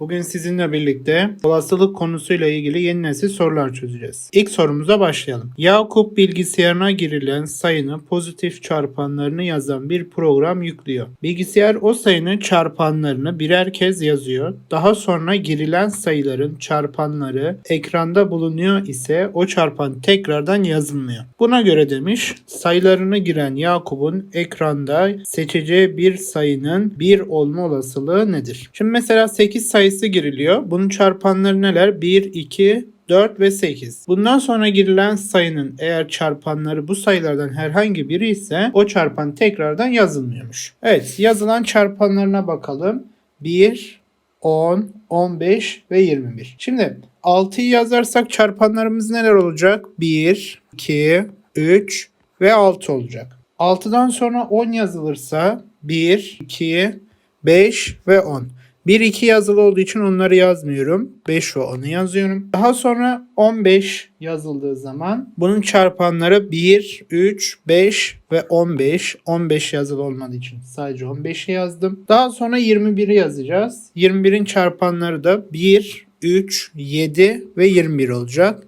Bugün sizinle birlikte olasılık konusuyla ilgili yeni nesil sorular çözeceğiz. İlk sorumuza başlayalım. Yakup bilgisayarına girilen sayının pozitif çarpanlarını yazan bir program yüklüyor. Bilgisayar o sayının çarpanlarını birer kez yazıyor. Daha sonra girilen sayıların çarpanları ekranda bulunuyor ise o çarpan tekrardan yazılmıyor. Buna göre demiş sayılarını giren Yakup'un ekranda seçeceği bir sayının 1 olma olasılığı nedir? Şimdi mesela 8 sayısı giriliyor. Bunun çarpanları neler? 1, 2, 4 ve 8. Bundan sonra girilen sayının eğer çarpanları bu sayılardan herhangi biri ise o çarpan tekrardan yazılmıyormuş. Evet yazılan çarpanlarına bakalım. 1, 10, 15 ve 21. Şimdi 6'yı yazarsak çarpanlarımız neler olacak? 1, 2, 3 ve 6 olacak. 6'dan sonra 10 yazılırsa 1, 2, 5 ve 10. 1, 2 yazılı olduğu için onları yazmıyorum. 5 ve 10'u yazıyorum. Daha sonra 15 yazıldığı zaman bunun çarpanları 1, 3, 5 ve 15. 15 yazılı olmadığı için sadece 15'i yazdım. Daha sonra 21'i yazacağız. 21'in çarpanları da 1, 3, 7 ve 21 olacak.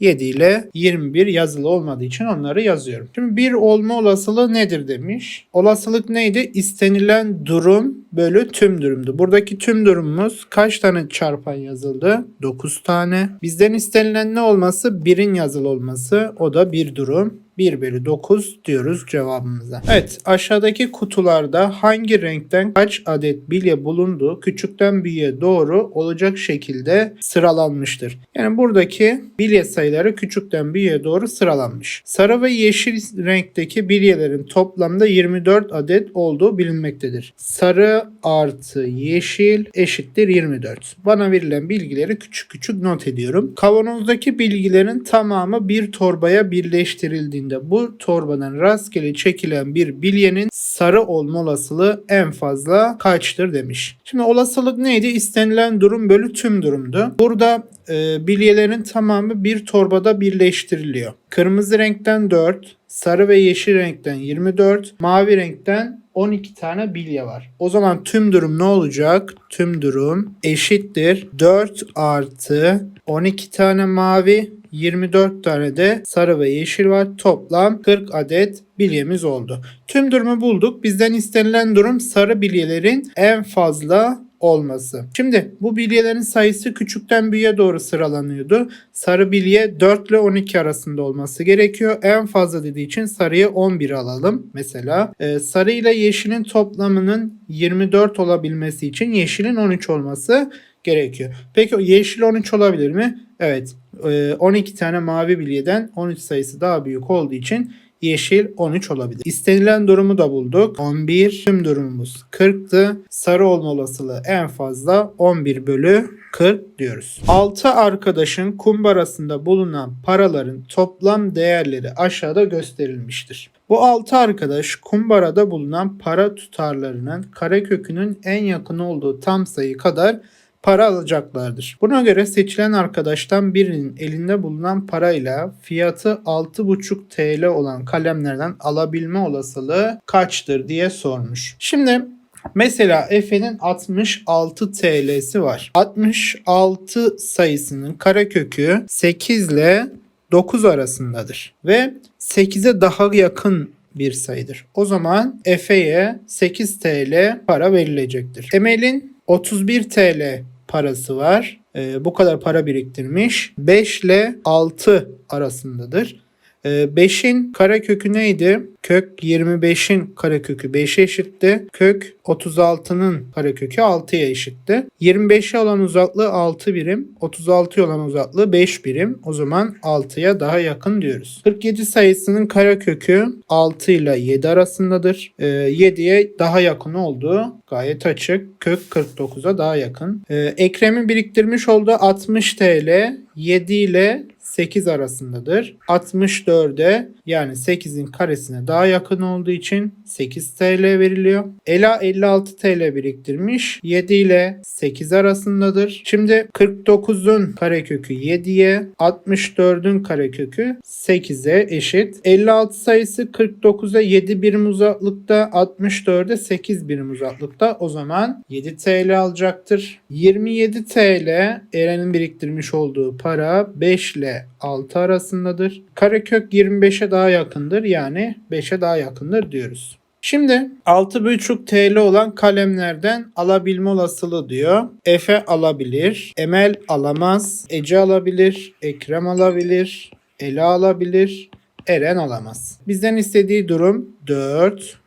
7 ile 21 yazılı olmadığı için onları yazıyorum. Şimdi bir olma olasılığı nedir demiş. Olasılık neydi? İstenilen durum bölü tüm durumdu. Buradaki tüm durumumuz kaç tane çarpan yazıldı? 9 tane. Bizden istenilen ne olması? 1'in yazılı olması. O da bir durum. 1 bölü 9 diyoruz cevabımıza. Evet aşağıdaki kutularda hangi renkten kaç adet bilye bulunduğu küçükten büyüğe doğru olacak şekilde sıralanmıştır. Yani buradaki bilye sayıları küçükten büyüğe doğru sıralanmış. Sarı ve yeşil renkteki bilyelerin toplamda 24 adet olduğu bilinmektedir. Sarı artı yeşil eşittir 24. Bana verilen bilgileri küçük küçük not ediyorum. Kavanozdaki bilgilerin tamamı bir torbaya birleştirildiğinde bu torbadan rastgele çekilen bir bilyenin sarı olma olasılığı en fazla kaçtır demiş. Şimdi olasılık neydi? İstenilen durum bölü tüm durumdu. Burada e, bilyelerin tamamı bir torbada birleştiriliyor. Kırmızı renkten 4, sarı ve yeşil renkten 24, mavi renkten 12 tane bilye var. O zaman tüm durum ne olacak? Tüm durum eşittir 4 artı 12 tane mavi 24 tane de sarı ve yeşil var. Toplam 40 adet bilyemiz oldu. Tüm durumu bulduk. Bizden istenilen durum sarı bilyelerin en fazla olması. Şimdi bu bilyelerin sayısı küçükten büyüğe doğru sıralanıyordu. Sarı bilye 4 ile 12 arasında olması gerekiyor. En fazla dediği için sarıyı 11 alalım. Mesela e, sarı ile yeşilin toplamının 24 olabilmesi için yeşilin 13 olması gerekiyor. Peki yeşil 13 olabilir mi? Evet. E, 12 tane mavi bilyeden 13 sayısı daha büyük olduğu için yeşil 13 olabilir. İstenilen durumu da bulduk. 11 tüm durumumuz 40'tı. Sarı olma olasılığı en fazla 11 bölü 40 diyoruz. 6 arkadaşın kumbarasında bulunan paraların toplam değerleri aşağıda gösterilmiştir. Bu 6 arkadaş kumbarada bulunan para tutarlarının karekökünün en yakın olduğu tam sayı kadar para alacaklardır. Buna göre seçilen arkadaştan birinin elinde bulunan parayla fiyatı 6,5 TL olan kalemlerden alabilme olasılığı kaçtır diye sormuş. Şimdi Mesela Efe'nin 66 TL'si var. 66 sayısının karekökü 8 ile 9 arasındadır. Ve 8'e daha yakın bir sayıdır. O zaman Efe'ye 8 TL para verilecektir. Emel'in 31 TL parası var. Ee, bu kadar para biriktirmiş. 5 ile 6 arasındadır. Ee, 5'in karekökü neydi? Kök 25'in karekökü 5'e eşitti. Kök 36'nın karekökü 6'ya eşitti. 25'e olan uzaklığı 6 birim. 36'ya olan uzaklığı 5 birim. O zaman 6'ya daha yakın diyoruz. 47 sayısının karekökü 6 ile 7 arasındadır. Ee, 7'ye daha yakın olduğu gayet açık. Kök 49'a daha yakın. Ee, Ekrem'in biriktirmiş olduğu 60 TL 7 ile 8 arasındadır. 64'e yani 8'in karesine daha yakın olduğu için 8 TL veriliyor. Ela 56 TL biriktirmiş. 7 ile 8 arasındadır. Şimdi 49'un karekökü 7'ye 64'ün karekökü 8'e eşit. 56 sayısı 49'a 7 birim uzaklıkta 64'e 8 birim uzaklıkta. O zaman 7 TL alacaktır. 27 TL Eren'in biriktirmiş olduğu para 5 ile 6 arasındadır. Karekök 25'e daha yakındır. Yani 5'e daha yakındır diyoruz. Şimdi 6,5 TL olan kalemlerden alabilme olasılığı diyor. Efe alabilir, Emel alamaz, Ece alabilir, Ekrem alabilir, Ela alabilir, Eren alamaz. Bizden istediği durum 4.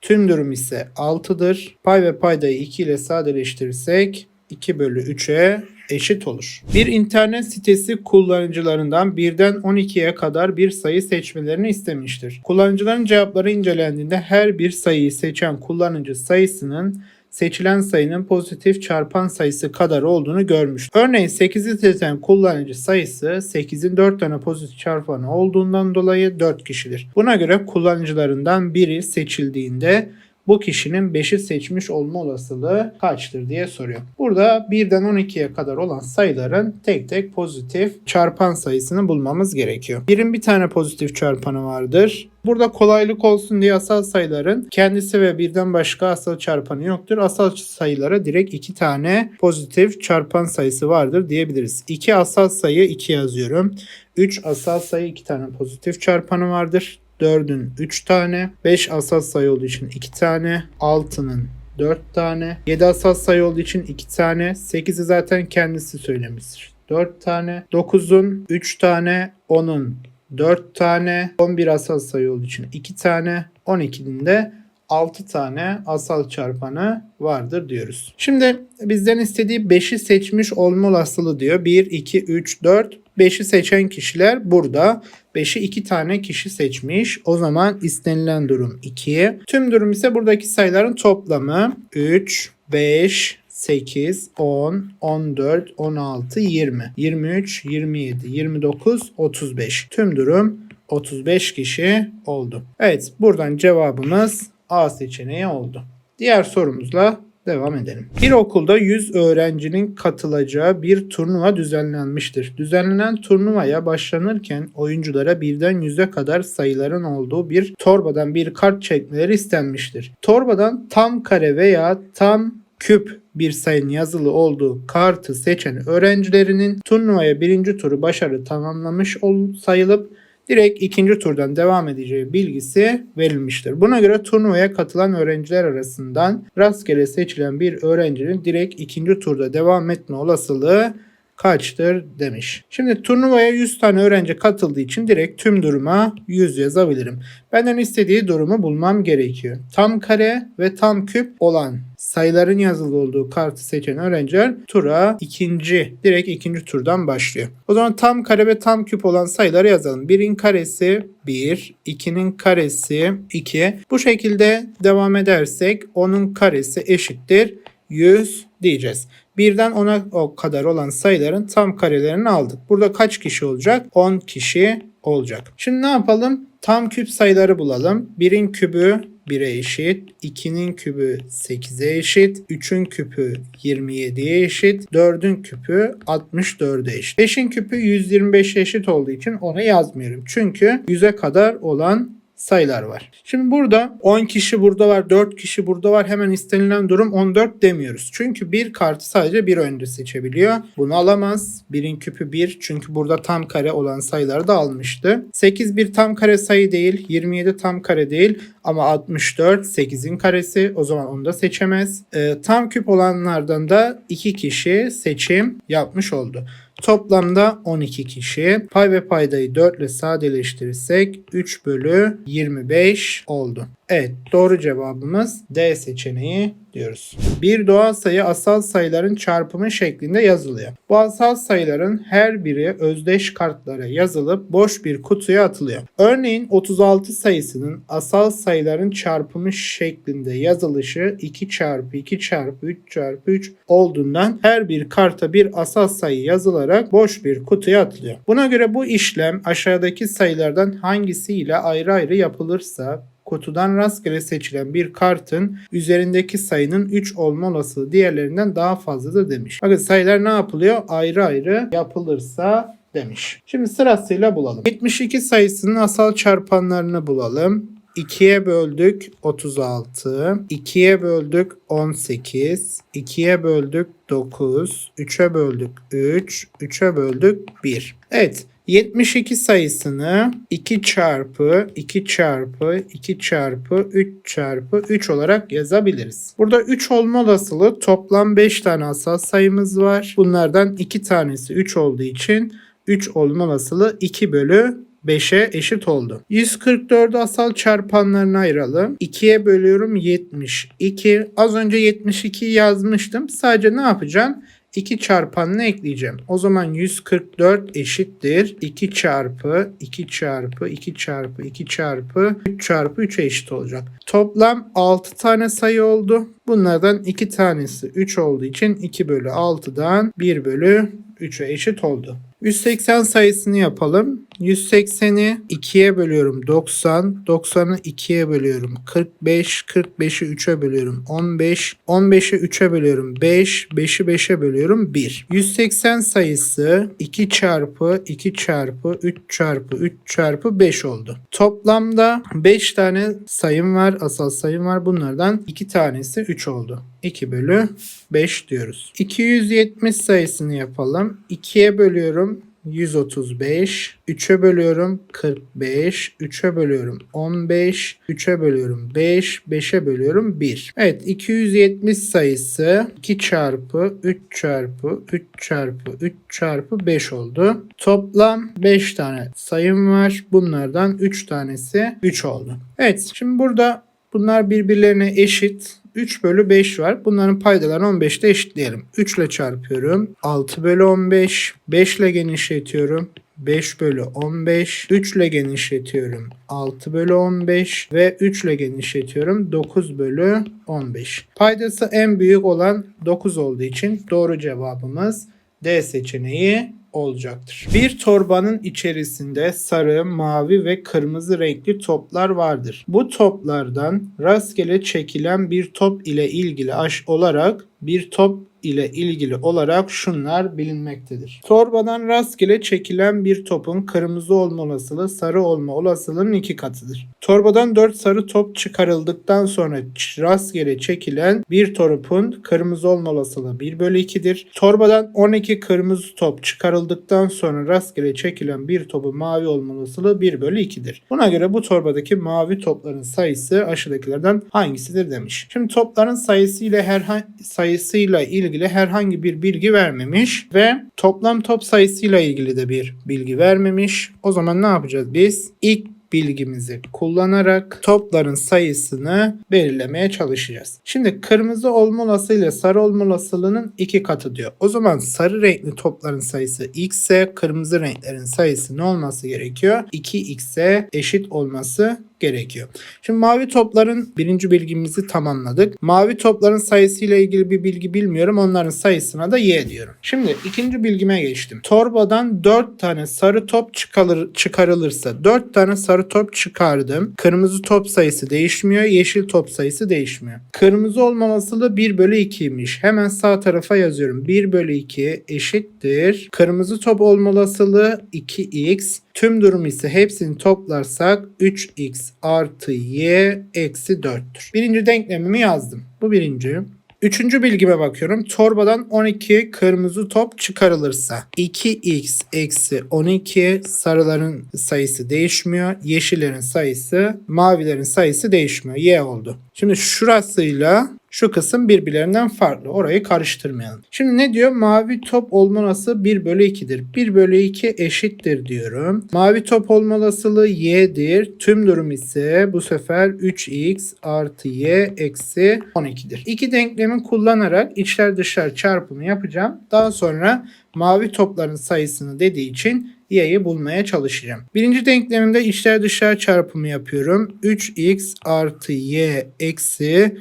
Tüm durum ise 6'dır. Pay ve paydayı 2 ile sadeleştirirsek 2 bölü 3'e eşit olur. Bir internet sitesi kullanıcılarından birden 12'ye kadar bir sayı seçmelerini istemiştir. Kullanıcıların cevapları incelendiğinde her bir sayıyı seçen kullanıcı sayısının seçilen sayının pozitif çarpan sayısı kadar olduğunu görmüş. Örneğin 8'i seçen kullanıcı sayısı 8'in 4 tane pozitif çarpanı olduğundan dolayı 4 kişidir. Buna göre kullanıcılarından biri seçildiğinde bu kişinin 5'i seçmiş olma olasılığı kaçtır diye soruyor. Burada 1'den 12'ye kadar olan sayıların tek tek pozitif çarpan sayısını bulmamız gerekiyor. 1'in bir tane pozitif çarpanı vardır. Burada kolaylık olsun diye asal sayıların kendisi ve birden başka asal çarpanı yoktur. Asal sayılara direkt iki tane pozitif çarpan sayısı vardır diyebiliriz. 2 asal sayı 2 yazıyorum. 3 asal sayı 2 tane pozitif çarpanı vardır. 4'ün 3 tane. 5 asal sayı olduğu için 2 tane. 6'nın 4 tane. 7 asal sayı olduğu için 2 tane. 8'i zaten kendisi söylemiştir. 4 tane. 9'un 3 tane. 10'un 4 tane. 11 asal sayı olduğu için 2 tane. 12'nin de 6 tane asal çarpanı vardır diyoruz. Şimdi bizden istediği 5'i seçmiş olma olasılığı diyor. 1, 2, 3, 4. 5'i seçen kişiler burada. 5'i 2 tane kişi seçmiş. O zaman istenilen durum 2. Tüm durum ise buradaki sayıların toplamı 3, 5, 8, 10, 14, 16, 20, 23, 27, 29, 35. Tüm durum 35 kişi oldu. Evet buradan cevabımız A seçeneği oldu. Diğer sorumuzla devam edelim. Bir okulda 100 öğrencinin katılacağı bir turnuva düzenlenmiştir. Düzenlenen turnuvaya başlanırken oyunculara birden 100'e kadar sayıların olduğu bir torbadan bir kart çekmeleri istenmiştir. Torbadan tam kare veya tam küp bir sayının yazılı olduğu kartı seçen öğrencilerinin turnuvaya birinci turu başarı tamamlamış ol- sayılıp direkt ikinci turdan devam edeceği bilgisi verilmiştir. Buna göre turnuvaya katılan öğrenciler arasından rastgele seçilen bir öğrencinin direkt ikinci turda devam etme olasılığı kaçtır demiş. Şimdi turnuvaya 100 tane öğrenci katıldığı için direkt tüm duruma 100 yazabilirim. Benden istediği durumu bulmam gerekiyor. Tam kare ve tam küp olan sayıların yazılı olduğu kartı seçen öğrenciler tura ikinci, direkt ikinci turdan başlıyor. O zaman tam kare ve tam küp olan sayıları yazalım. 1'in karesi 1, 2'nin karesi 2. Bu şekilde devam edersek 10'un karesi eşittir 100 diyeceğiz. Birden 10'a o kadar olan sayıların tam karelerini aldık. Burada kaç kişi olacak? 10 kişi olacak. Şimdi ne yapalım? Tam küp sayıları bulalım. 1'in kübü 1'e eşit, 2'nin kübü 8'e eşit, 3'ün küpü 27'ye eşit, 4'ün küpü 64'e eşit. 5'in küpü 125'e eşit olduğu için onu yazmıyorum. Çünkü 100'e kadar olan sayılar var. Şimdi burada 10 kişi burada var, 4 kişi burada var. Hemen istenilen durum 14 demiyoruz. Çünkü bir kartı sadece bir önce seçebiliyor. Bunu alamaz. Birin küpü 1 çünkü burada tam kare olan sayıları da almıştı. 8 bir tam kare sayı değil. 27 tam kare değil. Ama 64 8'in karesi. O zaman onu da seçemez. Ee, tam küp olanlardan da 2 kişi seçim yapmış oldu. Toplamda 12 kişi. Pay ve paydayı 4 ile sadeleştirirsek 3 bölü 25 oldu. Evet doğru cevabımız D seçeneği diyoruz. Bir doğal sayı asal sayıların çarpımı şeklinde yazılıyor. Bu asal sayıların her biri özdeş kartlara yazılıp boş bir kutuya atılıyor. Örneğin 36 sayısının asal sayıların çarpımı şeklinde yazılışı 2 çarpı 2 çarpı 3 çarpı 3 olduğundan her bir karta bir asal sayı yazılarak boş bir kutuya atılıyor. Buna göre bu işlem aşağıdaki sayılardan hangisiyle ayrı ayrı yapılırsa kutudan rastgele seçilen bir kartın üzerindeki sayının 3 olma olasılığı diğerlerinden daha fazladır demiş. Bakın sayılar ne yapılıyor? Ayrı ayrı yapılırsa demiş. Şimdi sırasıyla bulalım. 72 sayısının asal çarpanlarını bulalım. 2'ye böldük 36, 2'ye böldük 18, 2'ye böldük 9, 3'e böldük 3, 3'e böldük 1. Evet 72 sayısını 2 çarpı 2 çarpı 2 çarpı 3 çarpı 3 olarak yazabiliriz. Burada 3 olma olasılığı toplam 5 tane asal sayımız var. Bunlardan 2 tanesi 3 olduğu için 3 olma olasılığı 2 bölü 5'e eşit oldu. 144'ü asal çarpanlarına ayıralım. 2'ye bölüyorum 72. Az önce 72'yi yazmıştım. Sadece ne yapacağım? 2 çarpanını ekleyeceğim. O zaman 144 eşittir. 2 çarpı 2 çarpı 2 çarpı 2 çarpı 3 çarpı 3'e eşit olacak. Toplam 6 tane sayı oldu. Bunlardan 2 tanesi 3 olduğu için 2 bölü 6'dan 1 bölü 3'e eşit oldu. 180 sayısını yapalım. 180'i 2'ye bölüyorum 90. 90'ı 2'ye bölüyorum 45. 45'i 3'e bölüyorum 15. 15'i 3'e bölüyorum 5. 5'i 5'e bölüyorum 1. 180 sayısı 2 çarpı 2 çarpı 3 çarpı 3 çarpı 5 oldu. Toplamda 5 tane sayım var. Asal sayım var. Bunlardan 2 tanesi 3 oldu. 2 bölü 5 diyoruz. 270 sayısını yapalım. 2'ye bölüyorum 135, 3'e bölüyorum 45, 3'e bölüyorum 15, 3'e bölüyorum 5, 5'e bölüyorum 1. Evet 270 sayısı 2 çarpı 3 çarpı 3 çarpı 3 çarpı 5 oldu. Toplam 5 tane sayım var. Bunlardan 3 tanesi 3 oldu. Evet şimdi burada bunlar birbirlerine eşit. 3 bölü 5 var. Bunların paydalarını 15'te eşitleyelim. 3 ile çarpıyorum. 6 bölü 15. 5 ile genişletiyorum. 5 bölü 15. 3 ile genişletiyorum. 6 bölü 15 ve 3 ile genişletiyorum. 9 bölü 15. Paydası en büyük olan 9 olduğu için doğru cevabımız D seçeneği olacaktır. Bir torbanın içerisinde sarı, mavi ve kırmızı renkli toplar vardır. Bu toplardan rastgele çekilen bir top ile ilgili aş olarak bir top ile ilgili olarak şunlar bilinmektedir. Torbadan rastgele çekilen bir topun kırmızı olma olasılığı sarı olma olasılığının iki katıdır. Torbadan 4 sarı top çıkarıldıktan sonra rastgele çekilen bir topun kırmızı olma olasılığı 1 bölü 2'dir. Torbadan 12 kırmızı top çıkarıldıktan sonra rastgele çekilen bir topun mavi olma olasılığı 1 bölü 2'dir. Buna göre bu torbadaki mavi topların sayısı aşağıdakilerden hangisidir demiş. Şimdi topların sayısıyla herhangi sayısıyla ilgili herhangi bir bilgi vermemiş ve toplam top sayısıyla ilgili de bir bilgi vermemiş. O zaman ne yapacağız biz? İlk bilgimizi kullanarak topların sayısını belirlemeye çalışacağız. Şimdi kırmızı olma olasılığıyla sarı olma olasılığının iki katı diyor. O zaman sarı renkli topların sayısı x ise kırmızı renklerin sayısı ne olması gerekiyor? 2x'e eşit olması gerekiyor. Şimdi mavi topların birinci bilgimizi tamamladık. Mavi topların sayısıyla ilgili bir bilgi bilmiyorum. Onların sayısına da y diyorum. Şimdi ikinci bilgime geçtim. Torbadan 4 tane sarı top çıkarılır, çıkarılırsa 4 tane sarı top çıkardım. Kırmızı top sayısı değişmiyor. Yeşil top sayısı değişmiyor. Kırmızı olma olasılığı 1 bölü 2'ymiş. Hemen sağ tarafa yazıyorum. 1 bölü 2 eşittir. Kırmızı top olma olasılığı 2x. Tüm durum ise hepsini toplarsak 3x artı y eksi 4'tür. Birinci denklemimi yazdım. Bu birinci. Üçüncü bilgime bakıyorum. Torbadan 12 kırmızı top çıkarılırsa 2x eksi 12 sarıların sayısı değişmiyor. Yeşillerin sayısı mavilerin sayısı değişmiyor. Y oldu. Şimdi şurasıyla Şu kısım birbirlerinden farklı. Orayı karıştırmayalım. Şimdi ne diyor? Mavi top olma olasılığı 1 bölü 2'dir. 1 bölü 2 eşittir diyorum. Mavi top olma olasılığı y'dir. Tüm durum ise bu sefer 3x artı y eksi 12'dir. İki denklemi kullanarak içler dışlar çarpımı yapacağım. Daha sonra mavi topların sayısını dediği için y'yi bulmaya çalışacağım. Birinci denklemimde içler dışlar çarpımı yapıyorum. 3x artı y eksi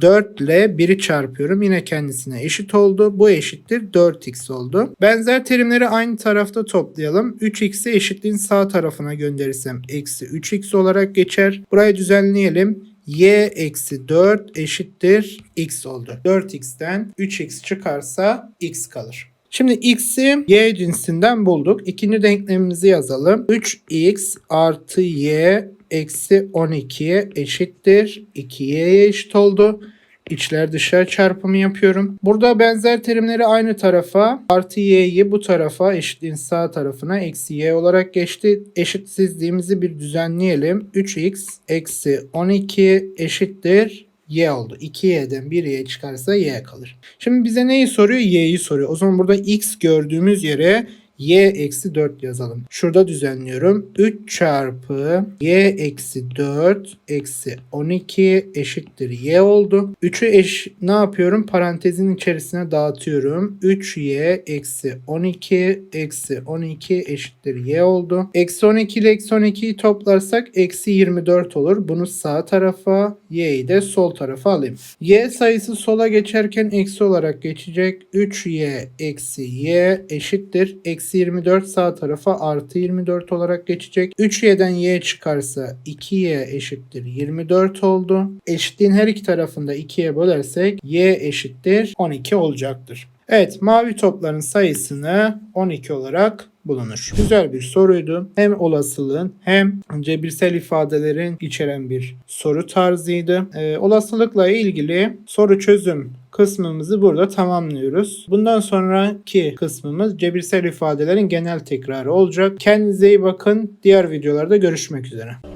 4 ile 1'i çarpıyorum. Yine kendisine eşit oldu. Bu eşittir 4x oldu. Benzer terimleri aynı tarafta toplayalım. 3x'i eşitliğin sağ tarafına gönderirsem eksi 3x olarak geçer. Burayı düzenleyelim. y eksi 4 eşittir x oldu. 4x'ten 3x çıkarsa x kalır. Şimdi x'i y cinsinden bulduk. İkinci denklemimizi yazalım. 3x artı y eksi 12 eşittir. 2y'ye eşit oldu. İçler dışlar çarpımı yapıyorum. Burada benzer terimleri aynı tarafa artı y'yi bu tarafa eşitliğin sağ tarafına eksi y olarak geçti. Eşitsizliğimizi bir düzenleyelim. 3x eksi 12 eşittir y oldu. 2y'den 1y çıkarsa y kalır. Şimdi bize neyi soruyor? y'yi soruyor. O zaman burada x gördüğümüz yere y eksi 4 yazalım. Şurada düzenliyorum. 3 çarpı y eksi 4 eksi 12 eşittir y oldu. 3'ü eş ne yapıyorum? Parantezin içerisine dağıtıyorum. 3y eksi 12 eksi 12 eşittir y oldu. Eksi 12 ile eksi 12'yi toplarsak eksi 24 olur. Bunu sağ tarafa y'yi de sol tarafa alayım. y sayısı sola geçerken eksi olarak geçecek. 3y eksi y eşittir. Eksi 24 sağ tarafa artı 24 olarak geçecek. 3y'den y çıkarsa 2y eşittir 24 oldu. Eşitliğin her iki tarafında 2'ye bölersek y eşittir 12 olacaktır. Evet mavi topların sayısını 12 olarak bulunur. Güzel bir soruydu. Hem olasılığın hem cebirsel ifadelerin içeren bir soru tarzıydı. Ee, olasılıkla ilgili soru çözüm kısmımızı burada tamamlıyoruz. Bundan sonraki kısmımız cebirsel ifadelerin genel tekrarı olacak. Kendinize iyi bakın. Diğer videolarda görüşmek üzere.